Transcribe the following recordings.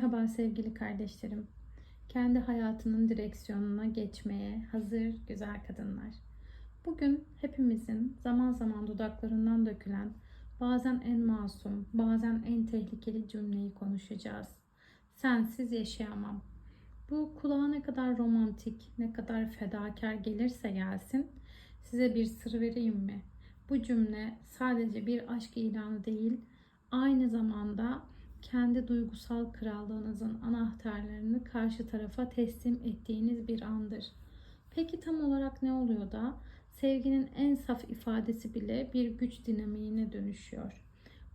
Merhaba sevgili kardeşlerim. Kendi hayatının direksiyonuna geçmeye hazır güzel kadınlar. Bugün hepimizin zaman zaman dudaklarından dökülen bazen en masum, bazen en tehlikeli cümleyi konuşacağız. Sensiz yaşayamam. Bu kulağa ne kadar romantik, ne kadar fedakar gelirse gelsin, size bir sır vereyim mi? Bu cümle sadece bir aşk ilanı değil, aynı zamanda kendi duygusal krallığınızın anahtarlarını karşı tarafa teslim ettiğiniz bir andır. Peki tam olarak ne oluyor da sevginin en saf ifadesi bile bir güç dinamiğine dönüşüyor?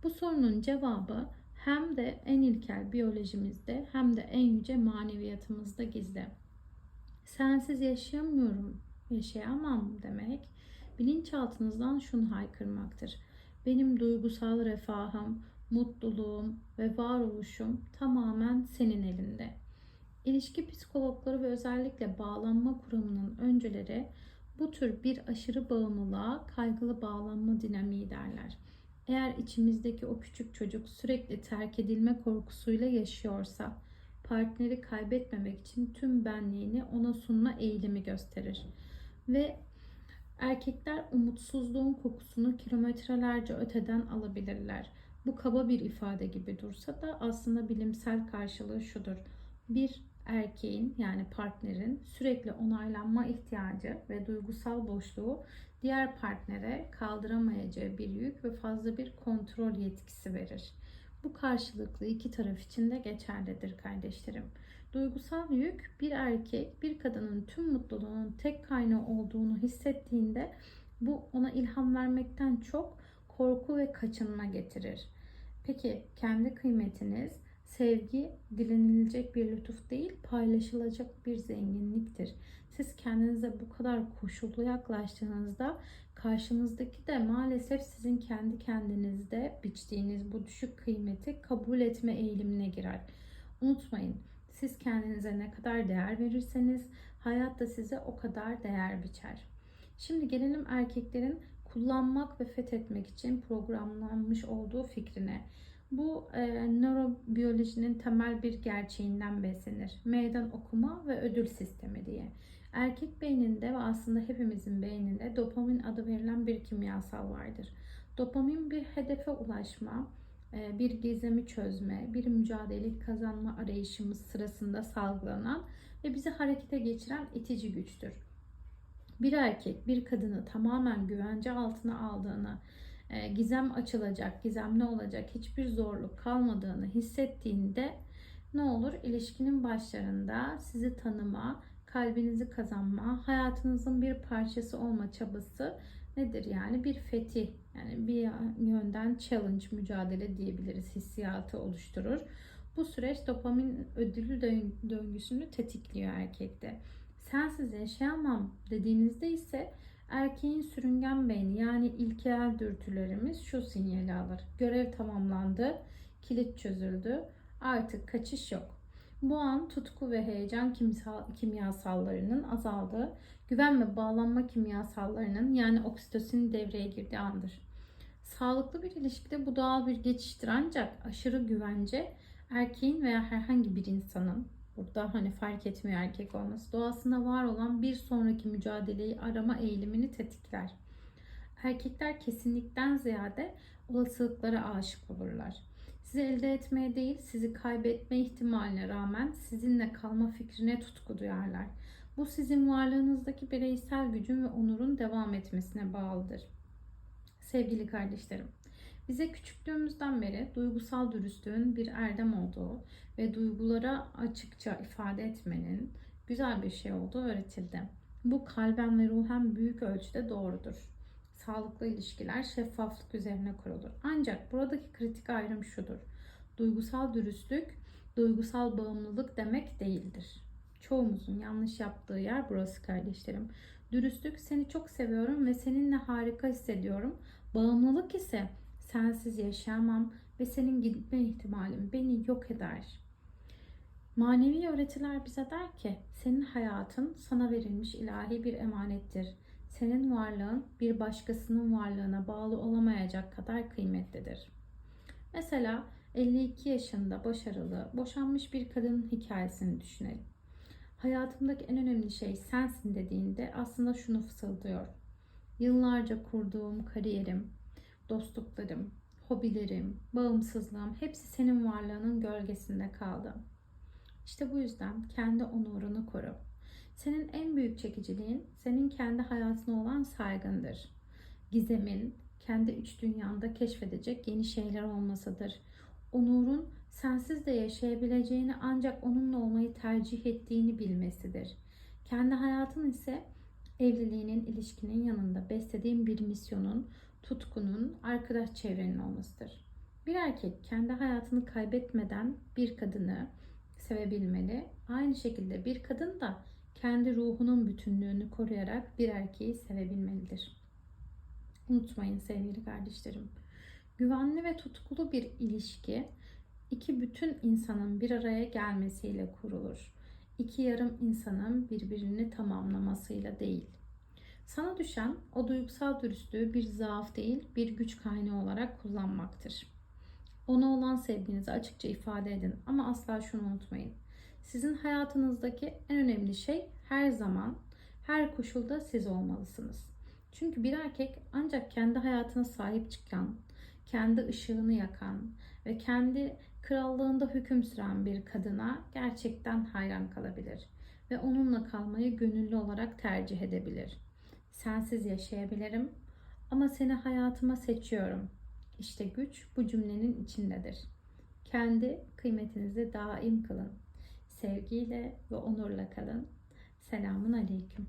Bu sorunun cevabı hem de en ilkel biyolojimizde hem de en yüce maneviyatımızda gizli. Sensiz yaşayamıyorum, yaşayamam demek bilinçaltınızdan şunu haykırmaktır. Benim duygusal refahım, mutluluğum ve varoluşum tamamen senin elinde. İlişki psikologları ve özellikle bağlanma kuramının önceleri bu tür bir aşırı bağımlılığa kaygılı bağlanma dinamiği derler. Eğer içimizdeki o küçük çocuk sürekli terk edilme korkusuyla yaşıyorsa, partneri kaybetmemek için tüm benliğini ona sunma eğilimi gösterir. Ve erkekler umutsuzluğun kokusunu kilometrelerce öteden alabilirler. Bu kaba bir ifade gibi dursa da aslında bilimsel karşılığı şudur. Bir erkeğin yani partnerin sürekli onaylanma ihtiyacı ve duygusal boşluğu diğer partnere kaldıramayacağı bir yük ve fazla bir kontrol yetkisi verir. Bu karşılıklı iki taraf için de geçerlidir kardeşlerim. Duygusal yük bir erkek bir kadının tüm mutluluğunun tek kaynağı olduğunu hissettiğinde bu ona ilham vermekten çok korku ve kaçınma getirir. Peki kendi kıymetiniz sevgi dilenilecek bir lütuf değil paylaşılacak bir zenginliktir. Siz kendinize bu kadar koşullu yaklaştığınızda karşınızdaki de maalesef sizin kendi kendinizde biçtiğiniz bu düşük kıymeti kabul etme eğilimine girer. Unutmayın siz kendinize ne kadar değer verirseniz hayat da size o kadar değer biçer. Şimdi gelelim erkeklerin kullanmak ve fethetmek için programlanmış olduğu fikrine. Bu e, nörobiyolojinin temel bir gerçeğinden beslenir. Meydan okuma ve ödül sistemi diye. Erkek beyninde ve aslında hepimizin beyninde dopamin adı verilen bir kimyasal vardır. Dopamin bir hedefe ulaşma, e, bir gizemi çözme, bir mücadele kazanma arayışımız sırasında salgılanan ve bizi harekete geçiren itici güçtür. Bir erkek bir kadını tamamen güvence altına aldığını, e, gizem açılacak, gizemli olacak hiçbir zorluk kalmadığını hissettiğinde ne olur? İlişkinin başlarında sizi tanıma, kalbinizi kazanma, hayatınızın bir parçası olma çabası nedir? Yani bir fetih, yani bir yönden challenge, mücadele diyebiliriz, hissiyatı oluşturur. Bu süreç dopamin ödülü döngüsünü tetikliyor erkekte. Sensiz yaşayamam dediğinizde ise erkeğin sürüngen beyni yani ilkel dürtülerimiz şu sinyali alır. Görev tamamlandı, kilit çözüldü, artık kaçış yok. Bu an tutku ve heyecan kimyasallarının azaldığı, güven ve bağlanma kimyasallarının yani oksitosin devreye girdiği andır. Sağlıklı bir ilişkide bu doğal bir geçiştir ancak aşırı güvence erkeğin veya herhangi bir insanın burada hani fark etmiyor erkek olması doğasında var olan bir sonraki mücadeleyi arama eğilimini tetikler. Erkekler kesinlikten ziyade olasılıklara aşık olurlar. Sizi elde etmeye değil, sizi kaybetme ihtimaline rağmen sizinle kalma fikrine tutku duyarlar. Bu sizin varlığınızdaki bireysel gücün ve onurun devam etmesine bağlıdır. Sevgili kardeşlerim, bize küçüklüğümüzden beri duygusal dürüstlüğün bir erdem olduğu ve duygulara açıkça ifade etmenin güzel bir şey olduğu öğretildi. Bu kalben ve ruhen büyük ölçüde doğrudur. Sağlıklı ilişkiler şeffaflık üzerine kurulur. Ancak buradaki kritik ayrım şudur. Duygusal dürüstlük, duygusal bağımlılık demek değildir. Çoğumuzun yanlış yaptığı yer burası kardeşlerim. Dürüstlük seni çok seviyorum ve seninle harika hissediyorum. Bağımlılık ise sensiz yaşayamam ve senin gitme ihtimalin beni yok eder. Manevi öğretiler bize der ki senin hayatın sana verilmiş ilahi bir emanettir. Senin varlığın bir başkasının varlığına bağlı olamayacak kadar kıymetlidir. Mesela 52 yaşında başarılı, boşanmış bir kadının hikayesini düşünelim. Hayatımdaki en önemli şey sensin dediğinde aslında şunu fısıldıyor. Yıllarca kurduğum kariyerim, dostluklarım, hobilerim, bağımsızlığım hepsi senin varlığının gölgesinde kaldı. İşte bu yüzden kendi onurunu koru. Senin en büyük çekiciliğin senin kendi hayatına olan saygındır. Gizemin kendi iç dünyanda keşfedecek yeni şeyler olmasıdır. Onurun sensiz de yaşayabileceğini ancak onunla olmayı tercih ettiğini bilmesidir. Kendi hayatın ise evliliğinin, ilişkinin yanında beslediğin bir misyonun, tutkunun, arkadaş çevrenin olmasıdır. Bir erkek kendi hayatını kaybetmeden bir kadını sevebilmeli. Aynı şekilde bir kadın da kendi ruhunun bütünlüğünü koruyarak bir erkeği sevebilmelidir. Unutmayın sevgili kardeşlerim. Güvenli ve tutkulu bir ilişki iki bütün insanın bir araya gelmesiyle kurulur. İki yarım insanın birbirini tamamlamasıyla değil. Sana düşen o duygusal dürüstlüğü bir zaaf değil, bir güç kaynağı olarak kullanmaktır. Ona olan sevginizi açıkça ifade edin ama asla şunu unutmayın. Sizin hayatınızdaki en önemli şey her zaman, her koşulda siz olmalısınız. Çünkü bir erkek ancak kendi hayatına sahip çıkan, kendi ışığını yakan ve kendi krallığında hüküm süren bir kadına gerçekten hayran kalabilir ve onunla kalmayı gönüllü olarak tercih edebilir. Sensiz yaşayabilirim ama seni hayatıma seçiyorum. İşte güç bu cümlenin içindedir. Kendi kıymetinizi daim kılın. Sevgiyle ve onurla kalın. Selamun aleyküm.